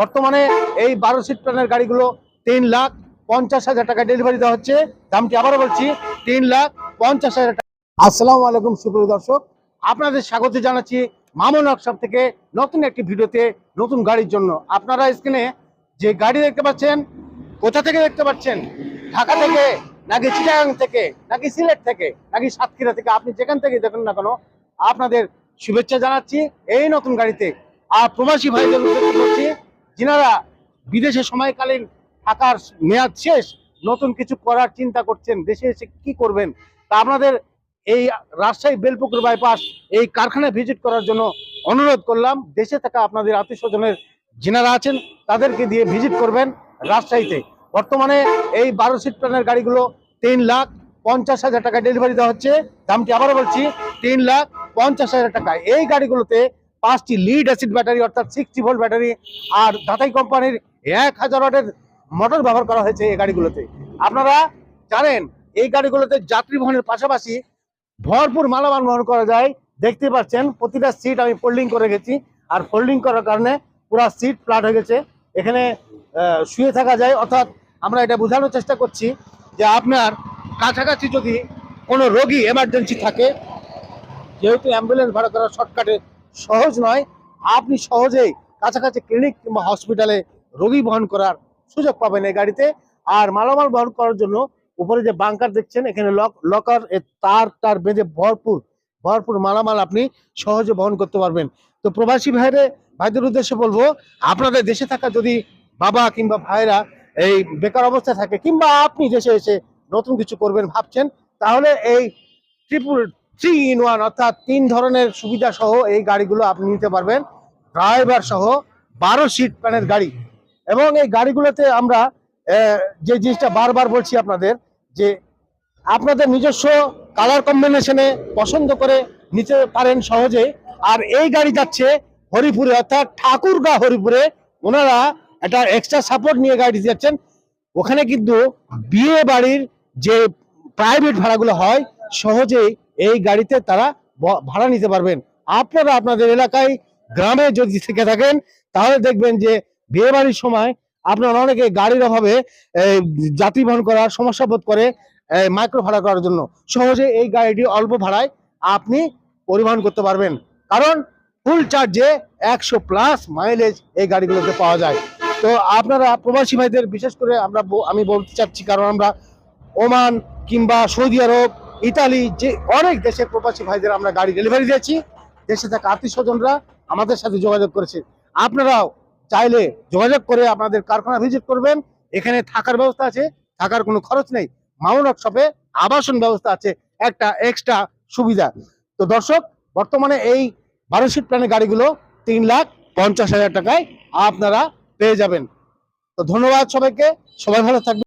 বর্তমানে এই বারো সিট প্ল্যানের গাড়িগুলো তিন লাখ পঞ্চাশ হাজার টাকা ডেলিভারি দেওয়া হচ্ছে। দামটি আবারও বলছি, তিন লাখ পঞ্চাশ হাজার টাকা। আসসালামু আলাইকুম, সুপ্রিয় দর্শক। আপনাদের স্বাগত জানাচ্ছি মামুন ওয়ার্কশপ থেকে নতুন একটি ভিডিওতে নতুন গাড়ির জন্য। আপনারা স্ক্রিনে যে গাড়ি দেখতে পাচ্ছেন, কোথা থেকে দেখতে পাচ্ছেন? ঢাকা থেকে, নাকি চিটাগাং থেকে, নাকি সিলেট থেকে, নাকি সাতক্ষীরা থেকে, আপনি যেখান থেকে দেখুন না কেন, আপনাদের শুভেচ্ছা জানাচ্ছি এই নতুন গাড়িতে। আর প্রবাসী ভাইদের উদ্দেশ্য করছি যিনারা বিদেশে সময়কালীন থাকার মেয়াদ শেষ, নতুন কিছু করার চিন্তা করছেন, দেশে এসে কি করবেন? তা আপনাদের এই রাজশাহী বেলপুকুর বাইপাস এই কারখানায় ভিজিট করার জন্য অনুরোধ করলাম। দেশে থাকা আপনাদের আত্মীয় স্বজনের যিনারা আছেন, তাদেরকে দিয়ে ভিজিট করবেন রাজশাহীতে। বর্তমানে এই বারো সিট প্ল্যানের গাড়িগুলো তিন লাখ পঞ্চাশ হাজার টাকা ডেলিভারি দেওয়া হচ্ছে। দামটি আবারও বলছি, তিন লাখ পঞ্চাশ হাজার টাকা এই গাড়িগুলোতে পাঁচটি লিড অ্যাসিড ব্যাটারি অর্থাৎ সিক্সটি ভোল্ট ব্যাটারি আর দাতাই কোম্পানির এক হাজার ওয়াটের মোটর ব্যবহার করা হয়েছে এই গাড়িগুলোতে। আপনারা জানেন, এই গাড়িগুলোতে যাত্রী বহনের পাশাপাশি ভরপুর মালামাল বহন করা যায়। দেখতে পাচ্ছেন, প্রতিটা সিট আমি ফোল্ডিং করে গেছি আর ফোল্ডিং করার কারণে পুরো সিট ফ্ল্যাট হয়ে গেছে। এখানে শুয়ে থাকা যায়। অর্থাৎ আমরা এটা বোঝানোর চেষ্টা করছি যে আপনার কাছাকাছি যদি কোনো রোগী এমার্জেন্সি থাকে, যেহেতু অ্যাম্বুলেন্স ভাড়া করা শর্টকাটে সহজ নয়, আপনি সহজেই কাছাকাছি ক্লিনিক কিংবা হসপিটালে রোগী বহন করার সুযোগ পাবেন এই গাড়িতে। আর মালামাল বহন করার জন্য উপরে যে বাংকার দেখছেন, এখানে লক লকার তার তার বেঁধে ভরপুর ভরপুর মালামাল আপনি সহজে বহন করতে পারবেন। তো প্রবাসী ভাইরে, ভাইদের উদ্দেশ্যে বলব, আপনাদের দেশে থাকা যদি বাবা কিংবা ভাইরা এই বেকার অবস্থায় থাকে কিংবা আপনি দেশে এসে নতুন কিছু করবেন ভাবছেন, তাহলে এই ট্রিপুল থ্রি ইন ওয়ান, অর্থাৎ তিন ধরনের সুবিধা সহ এই গাড়িগুলো আপনি নিতে পারবেন। ড্রাইভার সহ বারো সিট প্যানের গাড়ি। এবং এই গাড়িগুলোতে আমরা যে জিনিসটা বারবার বলছি আপনাদের, যে আপনাদের নিজস্ব কালার কম্বিনেশনে পছন্দ করে নিতে পারেন সহজে। আর এই গাড়ি যাচ্ছে হরিপুরে, অর্থাৎ ঠাকুরগা হরিপুরে। ওনারা একটা এক্সট্রা সাপোর্ট নিয়ে গাড়ি যাচ্ছেন ওখানে কিন্তু বিয়ে বাড়ির যে প্রাইভেট ভাড়াগুলো হয়, সহজেই এই গাড়িতে তারা ভাড়া নিতে পারবেন। আপনারা আপনাদের এলাকায়, গ্রামে যদি থেকে থাকেন, তাহলে দেখবেন যে বিয়ে বাড়ির সময় আপনারা অনেকে গাড়ির অভাবে যাত্রী বহন করার, সমস্যা বোধ করে মাইক্রো ভাড়া করার জন্য। সহজে এই গাড়িটি অল্প ভাড়ায় আপনি পরিবহন করতে পারবেন। কারণ ফুল চার্জে একশো প্লাস মাইলেজ এই গাড়িগুলোতে পাওয়া যায়। তো আপনারা প্রবাসী ভাইদের, বিশেষ করে আমরা আমি বলতে চাচ্ছি, কারণ আমরা ওমান কিংবা সৌদি আরব ইতালি, যে অনেক দেশের প্রবাসী ভাইদের আমরা গাড়ি ডেলিভারি দিয়েছি। দেশে থাকা আত্মীয় স্বজনরা আমাদের সাথে যোগাযোগ করেছে। আপনারাও চাইলে যোগাযোগ করে আপনাদের কারখানা ভিজিট করবেন। এখানে থাকার ব্যবস্থা আছে, থাকার কোনো খরচ নেই। মাউন্ট শপে আবাসন ব্যবস্থা আছে, একটা এক্সট্রা সুবিধা। তো দর্শক, বর্তমানে এই বারো সিট প্ল্যানের গাড়িগুলো তিন লাখ পঞ্চাশ হাজার টাকায় আপনারা পেয়ে যাবেন। তো ধন্যবাদ সবাইকে, সবাই ভালো থাকবেন।